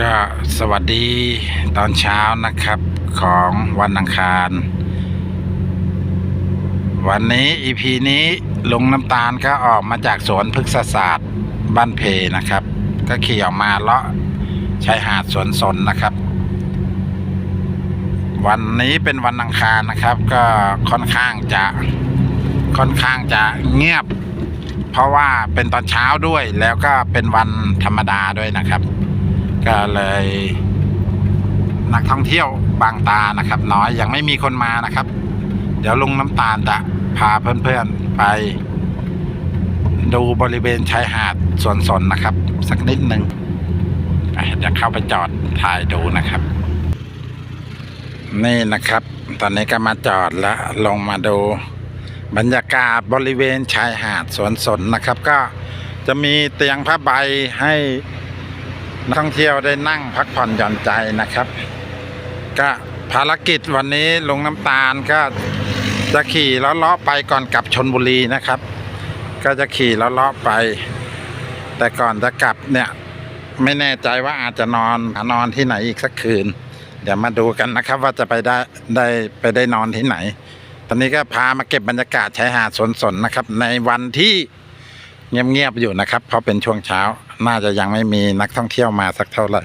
ก็สวัสดีตอนเช้านะครับของวันอังคาร วันนี้ EP นี้ลุงน้ำตาลก็ออกมาจากสวนพฤกษศาสตร์บ้านเพนะครับ ก็ขี่ออกมาเลาะชายหาดสวนสนนะครับ วันนี้เป็นวันอังคารนะครับ ก็ค่อนข้างจะค่อนข้างจะเงียบ เพราะว่าเป็นตอนเช้าด้วยแล้วก็เป็นวันธรรมดาด้วยนะครับ ก็เลยนักท่องเที่ยวบางตานะครับ น้อยยังไม่มีคนมานะครับ เดี๋ยวลุงน้ำตาลจะพาเพื่อนๆไปดูบริเวณชายหาดสวนสนนะครับ สักนิดหนึ่งเดี๋ยวเข้าไปจอดถ่ายดูนะครับ นี่นะครับ ตอนนี้ก็มาจอดแล้วลงมาดูบรรยากาศบริเวณชายหาดสวนสนนะครับ ก็จะมีเตียงผ้าใบให้ นักท่องเที่ยวได้นั่งพักผ่อนหย่อนใจนะครับ ก็ภารกิจวันนี้ลงน้ำตาลก็จะขี่ล้อเลาะไปก่อนกลับชนบุรีนะครับ ก็จะขี่ล้อเลาะไป แต่ก่อนจะกลับเนี่ย ไม่แน่ใจว่าอาจจะนอนนอนที่ไหนอีกสักคืน เดี๋ยวมาดูกันนะครับ ว่าจะไปได้ได้ไปได้นอนที่ไหน ตอนนี้ก็พามาเก็บบรรยากาศชายหาดสนสนนะครับ ในวันที่เงียบๆอยู่นะครับ เพราะเป็นช่วงเช้า น่าจะยังไม่มีนักท่องเที่ยวมาสักเท่าไหร่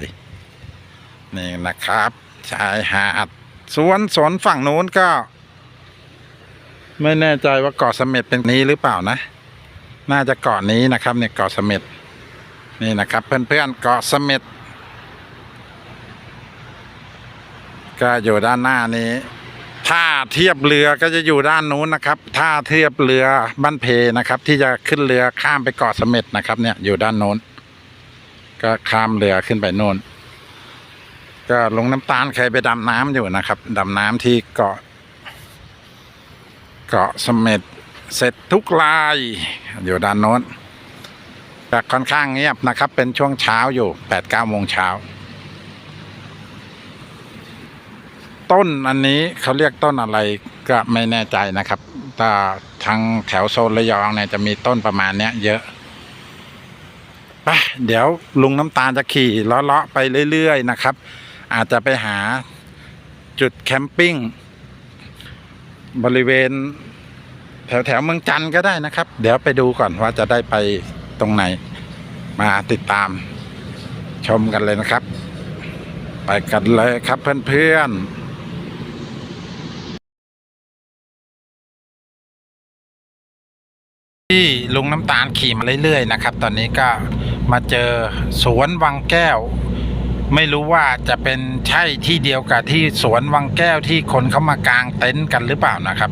นี่นะครับชายหาดสวนสนฝั่งนู้นก็ ไม่แน่ใจว่าเกาะเสม็ดเป็นนี้หรือเปล่านะ น่าจะเกาะนี้นะครับเนี่ยเกาะเสม็ดนี่นะครับ เพื่อนๆเกาะเสม็ดก็อยู่ด้านหน้านี้ท่าเทียบเรือก็จะอยู่ด้านนู้นนะครับท่าเทียบเรือบ้านเพนะครับ ที่จะขึ้นเรือข้ามไปเกาะเสม็ดนะครับเนี่ยอยู่ด้านโน้น ก็ข้ามเรือขึ้นไปโน่น ก็ลงน้ำตาลเคยไปดำน้ำอยู่นะครับดำน้ำที่เกาะ เกาะเสม็ดเสร็จทุกลายอยู่ด้านโน้นแต่ค่อนข้างเงียบนะครับ เป็นช่วงเช้าอยู่แปดเก้าโมงเช้า ต้นอันนี้เขาเรียกต้นอะไรก็ไม่แน่ใจนะครับแต่ทางแถวโซนระยองเนี่ยจะมีต้นประมาณเนี้ยเยอะ ไปเดี๋ยวลุงน้ำตาลจะขี่เลาะๆไปเรื่อยๆนะครับ อาจจะไปหาจุดแคมปิ้งบริเวณ แถวแถวๆเมืองจันทร์ก็ได้นะครับ เดี๋ยวไปดูก่อนว่าจะได้ไปตรงไหน มาติดตามชมกันเลยนะครับ ไปกันเลยครับเพื่อนๆที่ลุงน้ำตาลขี่มาเรื่อยๆนะครับ ตอนนี้ก็ มาเจอสวนวังแก้ว ไม่รู้ว่าจะเป็นใช่ที่เดียวกับที่สวนวังแก้วที่คนเขามากางเต็นท์กันหรือเปล่านะครับ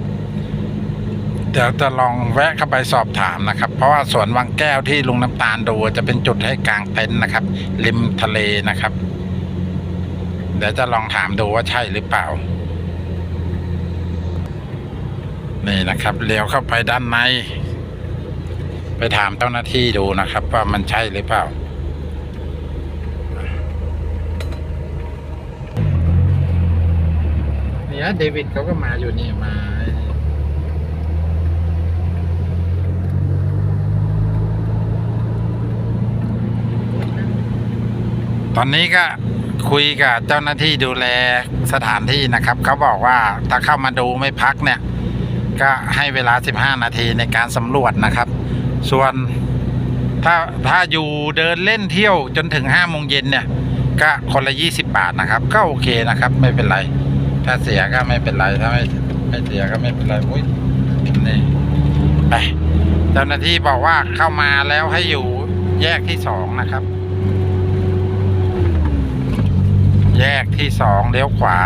เดี๋ยวจะลองแวะเข้าไปสอบถามนะครับ เพราะว่าสวนวังแก้วที่ลุงน้ำตาลดูจะเป็นจุดให้กางเต็นท์นะครับ ริมทะเลนะครับ เดี๋ยวจะลองถามดูว่าใช่หรือเปล่านี่นะครับเลี้ยวเข้าไปด้านใน ไปถามเจ้าหน้าที่ดูนะครับ ว่ามันใช่หรือเปล่า เนี่ยเดวิดเขาก็มาอยู่นี่มาตอนนี้ก็คุยกับเจ้าหน้าที่ดูแลสถานที่นะครับเขาบอกว่าถ้าเข้ามาดูไม่พักเนี่ย ก็ให้เวลา 15 นาทีในการสำรวจนะครับ ส่วนถ้าถ้าอยู่เดินเล่นเที่ยวจนถึง5โมงเย็นเนี่ย ก็คนละ20บาทนะครับ ก็โอเคนะครับ ไม่เป็นไร ถ้าเสียก็ไม่เป็นไรถ้าไม่ไม่เสียก็ไม่เป็นไรอุ้ยนี่ไปเจ้าหน้าที่บอกว่าเข้ามาแล้วให้อยู่แยกที่สองนะครับ แยกที่สองเลี้ยวขวา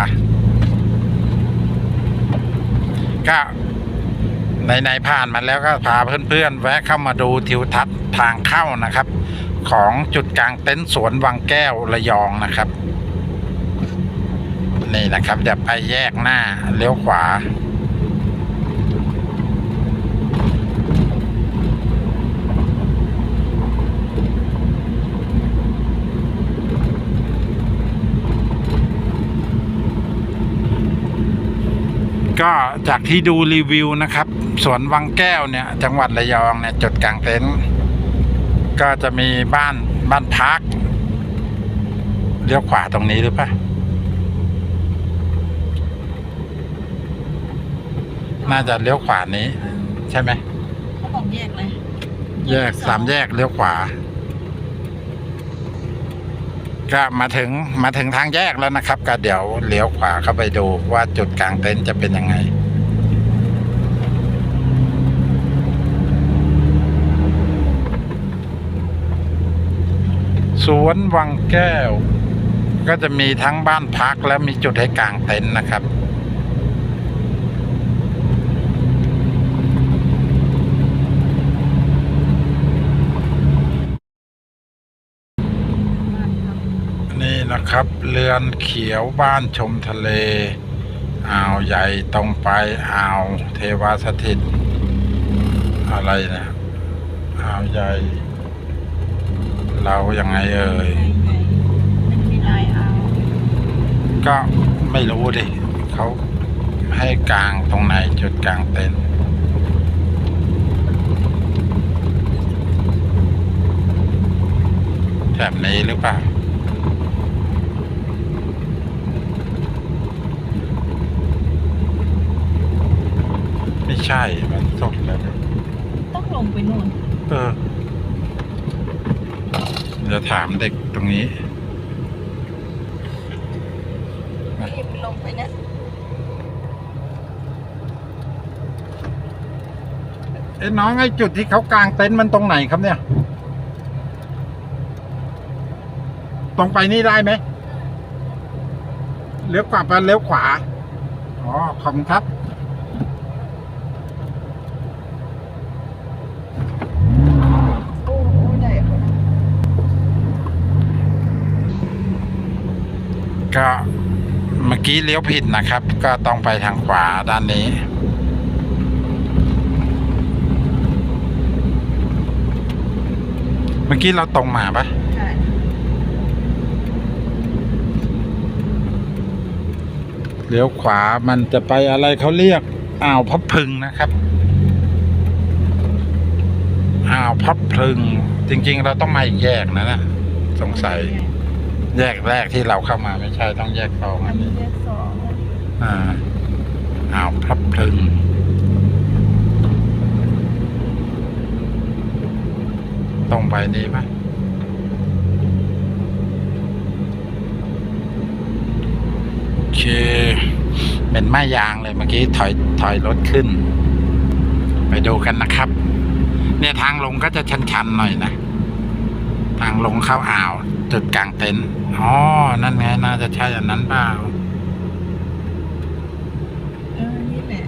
ก็ ในๆผ่านมาแล้วก็พาเพื่อนๆ แวะเข้ามาดูทิวทัศน์ทางเข้านะครับ ของจุดกลางเต็นท์สวนวังแก้วระยองนะครับ นี่นะครับเดี๋ยวไปแยกหน้าเลี้ยวขวา ก็ จากที่ดูรีวิวนะครับ สวนวังแก้วเนี่ย จังหวัดระยองเนี่ยจุดกลางเต็นท์ก็จะมีบ้านบ้านพักเลี้ยวขวาตรงนี้หรือเปล่าน่าจะเลี้ยวขวานี้ ใช่ไหมเขาบอกแยกเลยแยกสามแยกเลี้ยวขวา ก็มาถึงมาถึงทางแยกแล้วนะครับ ก็เดี๋ยวเลี้ยวขวาเข้าไปดูว่าจุดกลางเต็นท์จะเป็นยังไง ส วนวังแก้ว ก็จะมีทั้งบ้านพักและมีจุดให้กางเต็นท์นะครับนี่นะครับ เรือนเขียวบ้านชมทะเล อ่าวใหญ่ตรงไป อ่าวเทวาสถิต อะไรนะ อ่าวใหญ่ เรายังไงเอ่ยใหญ่ใหญ่มันมีลายเอาก็ไม่รู้ดิเขาให้กลางตรงไหนจุดกลางเต็นท์แถบนี้หรือเปล่าไม่ใช่ มันสดแล้วเนี่ยต้องลงไปนู่น เออ เดี๋ยวถามเด็กตรงนี้รีบลงไปนะเอ้น้องไอ้จุดที่เขากางเต็นท์มันตรงไหนครับเนี่ย ตรงไปนี่ได้ไหมเลี้ยวขวาไปเลี้ยวขวา อ๋อ ขอบคุณครับ โอ้โหได้อะ ก็เมื่อกี้เลี้ยวผิดนะครับ ก็ต้องไปทางขวาด้านนี้ เมื่อกี้เราตรงมาปะใช่เลี้ยวขวามันจะไปอะไรเขาเรียกอ่าวพับพึงนะครับอ่าวพับพึง จริง ๆ เราต้องมาอีกแยกนะนะสงสัย แยกแรกที่เราเข้ามาไม่ใช่ต้องแยกสองอัอันนนี้นี้แยกสองอะอ่าอ่าวพับพึงตรงไปนี้ปะโอเค เป็นไม้ยางเลยเมื่อกี้ถอยถอยรถขึ้น ไปดูกันนะครับ เนี่ยทางลงก็จะชันๆหน่อยนะ ทางลงเข้าอ่าว จุดกลางเต็นท์อ๋อ นั่นไง น่าจะใช่อันนั้นเปล่าเออนี่แหละ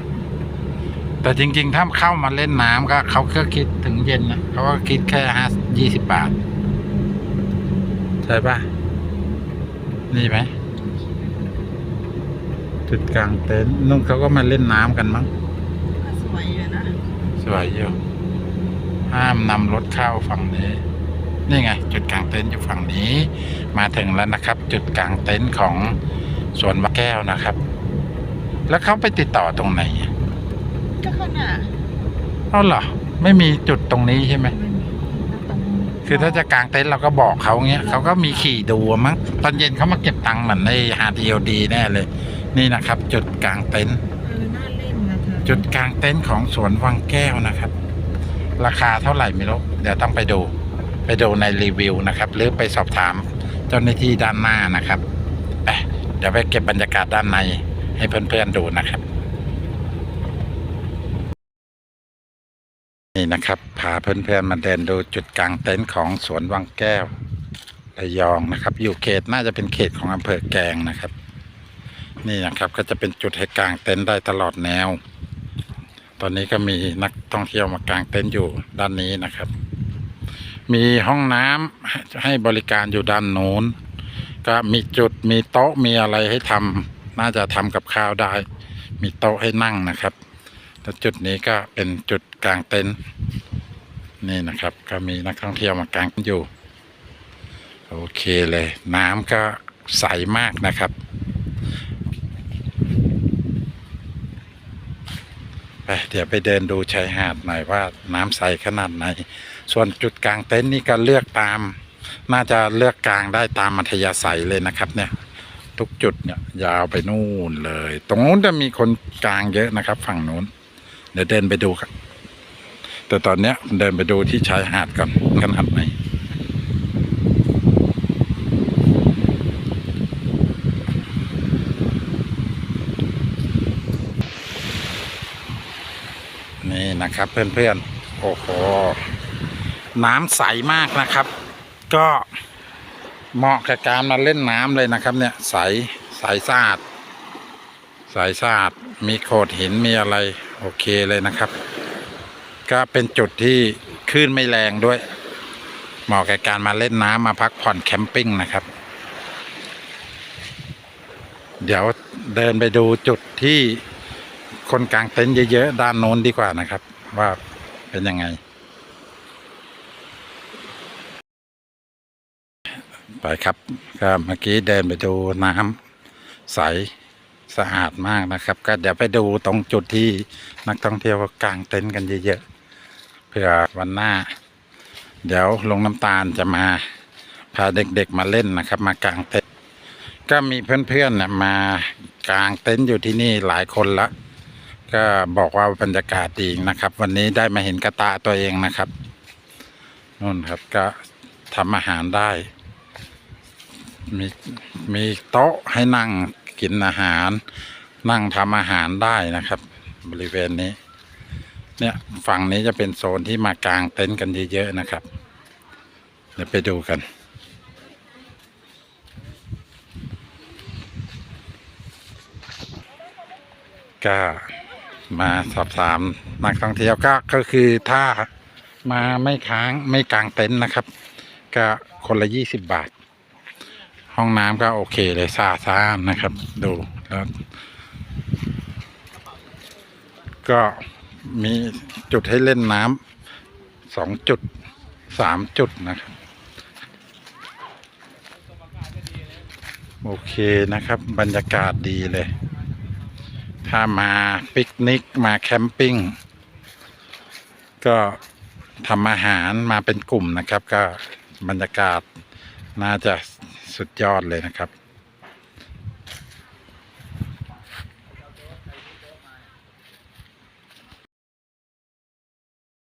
แต่จริง ๆ ถ้าเข้ามาเล่นน้ำก็เขาก็คิดถึงเย็นนะเขาก็คิดแค่ห้ายี่สิบบาท ใช่ปะนี่ไหมจุดกลางเต็นท์นุ่นเขาก็มาเล่นน้ำกันมั้งก็สวยอยู่นะ สวยอยู่ห้ามนำรถเข้าฝั่งนี้ นี่ไง จุดกลางเต็นท์อยู่ฝั่งนี้ มาถึงแล้วนะครับ จุดกลางเต็นท์ของสวนวัดแก้วนะครับ แล้วเขาไปติดต่อตรงไหนอะก็ข้างหน้าเอ้าเหรอไม่มีจุดตรงนี้ใช่ไหมมันมีตรงคือถ้าจะกางเต็นท์เราก็บอกเขาเงี้ยเขาก็มีขี่ดูอะมั้งตอนเย็นเขามาเก็บตังค์เหมือนในฮาร์ดีโอดีแน่เลย นี่นะครับ จุดกลางเต็นท์เออน่าเล่นนะเธอจุดกลางเต็นท์ของสวนวังแก้วนะครับ ราคาเท่าไหร่ไม่รู้เดี๋ยวต้องไปดู ไปดูในรีวิวนะครับ หรือไปสอบถามเจ้าหน้าที่ด้านหน้านะครับไปเดี๋ยวไปเก็บบรรยากาศด้านในให้เพื่อนๆดูนะครับ นี่นะครับพาเพื่อนๆมาเดินดูจุดกลางเต็นท์ของสวนวังแก้วระยองนะครับ อยู่เขตน่าจะเป็นเขตของอำเภอแกงนะครับ นี่นะครับก็จะเป็นจุดให้กลางเต็นท์ได้ตลอดแนว ตอนนี้ก็มีนักท่องเที่ยวมากางเต็นท์อยู่ด้านนี้นะครับ มีห้องน้ำให้บริการอยู่ด้านโน้น ก็มีจุดมีโต๊ะมีอะไรให้ทำน่าจะทำกับข้าวได้ มีโต๊ะให้นั่งนะครับแล้วจุดนี้ก็เป็นจุดกลางเต็นท์นี่นะครับ ก็มีนักท่องเที่ยวมากางเต็นท์อยู่ โอเคเลย น้ำก็ใสมากนะครับ ไปเดี๋ยวไปเดินดูชายหาดหน่อยว่าน้ำใสขนาดไหน ส่วนจุดกลางเต็นท์นี่ก็เลือกตาม น่าจะเลือกกลางได้ตามมัธยาศัยเลยนะครับ เนี่ย ทุกจุดเนี่ย ยาวไปนู่นเลย ตรงนู้นจะมีคนกลางเยอะนะครับ ฝั่งนู้น เดี๋ยวเดินไปดูครับ แต่ตอนเนี้ยเดินไปดูที่ชายหาดก่อนขนาดไหนนี่นะครับเพื่อนๆ โอ้โห น้ำใสมากนะครับ ก็เหมาะกับการมาเล่นน้ำเลยนะครับ เนี่ยใสใสสะอาดใสสะอาดมีโขดหินมีอะไรโอเคเลยนะครับ ก็เป็นจุดที่คลื่นไม่แรงด้วย เหมาะกับการมาเล่นน้ำมาพักผ่อนแคมปิ้งนะครับ เดี๋ยวเดินไปดูจุดที่คนกลางเต็นท์เยอะๆด้านโน้นดีกว่านะครับ ว่าเป็นยังไง ไปครับก็เมื่อกี้เดินไปดูน้ำใสสะอาดมากนะครับ ก็เดี๋ยวไปดูตรงจุดที่นักท่องเที่ยวกางเต็นท์กันเยอะๆเพื่อวันหน้า เดี๋ยวลงน้ำตาลจะมาพาเด็กๆมาเล่นนะครับ มากางเต็นท์ก็มีเพื่อนๆเนี่ยมากางเต็นท์อยู่ที่นี่หลายคนละก็บอกว่าบรรยากาศดีนะครับ วันนี้ได้มาเห็นกระตาตัวเองนะครับนู่นครับก็ทำอาหารได้ มีมีโต๊ะให้นั่งกินอาหาร นั่งทำอาหารได้นะครับ บริเวณนี้ เนี่ยฝั่งนี้จะเป็นโซนที่มากางเต็นท์กันเยอะๆนะครับ เดี๋ยวไปดูกันก็มาสอบถามนักท่องเที่ยวก็ก็คือถ้ามาไม่ค้างไม่กางเต็นท์นะครับ ก็คนละยี่สิบบาท ห้องน้ำก็โอเคเลยสะอาดสะอาดนะครับ ดูแล้วก็มีจุดให้เล่นน้ำสองจุดสามจุดนะครับ โอเคนะครับ บรรยากาศดีเลย ถ้ามาปิกนิกมาแคมปิ้ง ก็ทำอาหารมาเป็นกลุ่มนะครับ ก็บรรยากาศน่าจะส ดยอดเลยนะครับ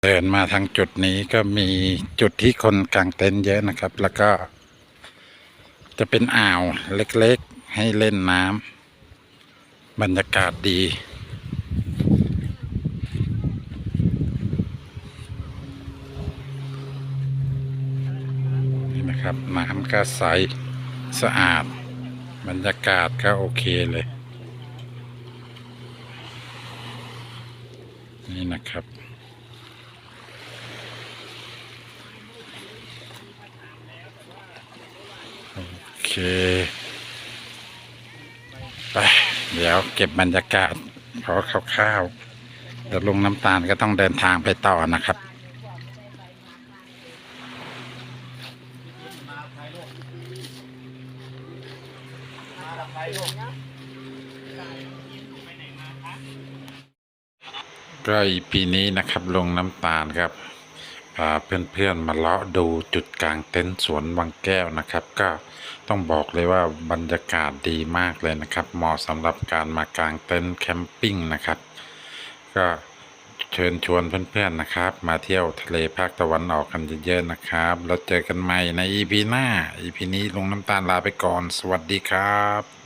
เดินมาทางจุดนี้ก็มีจุดที่คนกางเต็นท์เยอะนะครับ แล้วก็ จะเป็นอ่าวเล็กๆให้เล่นน้ำบรรยากาศดีนี่นะครับน้ำก็ใส สะอาด บรรยากาศก็โอเคเลย นี่นะครับโอเคไปเดี๋ยวเก็บบรรยากาศพอคร่าวๆเดี๋ยวลงน้ำตาลก็ต้องเดินทางไปต่อนะครับ ก็อีปีนี้นะครับลงน้ำตาลครับเพื่อนๆมาเลาะดูจุดกลางเต็นท์สวนวังแก้วนะครับ ก็ต้องบอกเลยว่าบรรยากาศดีมากเลยนะครับเหมาะสำหรับการมากางเต็นท์แคมปิ้งนะครับ ก็เชิญชวนเพื่อนๆนะครับ มาเที่ยวทะเลภาคตะวันออกกันเยอะๆนะครับ แล้วเจอกันใหม่ใน EP หน้า EP นี้ลงน้ำตาลลาไปก่อน สวัสดีครับ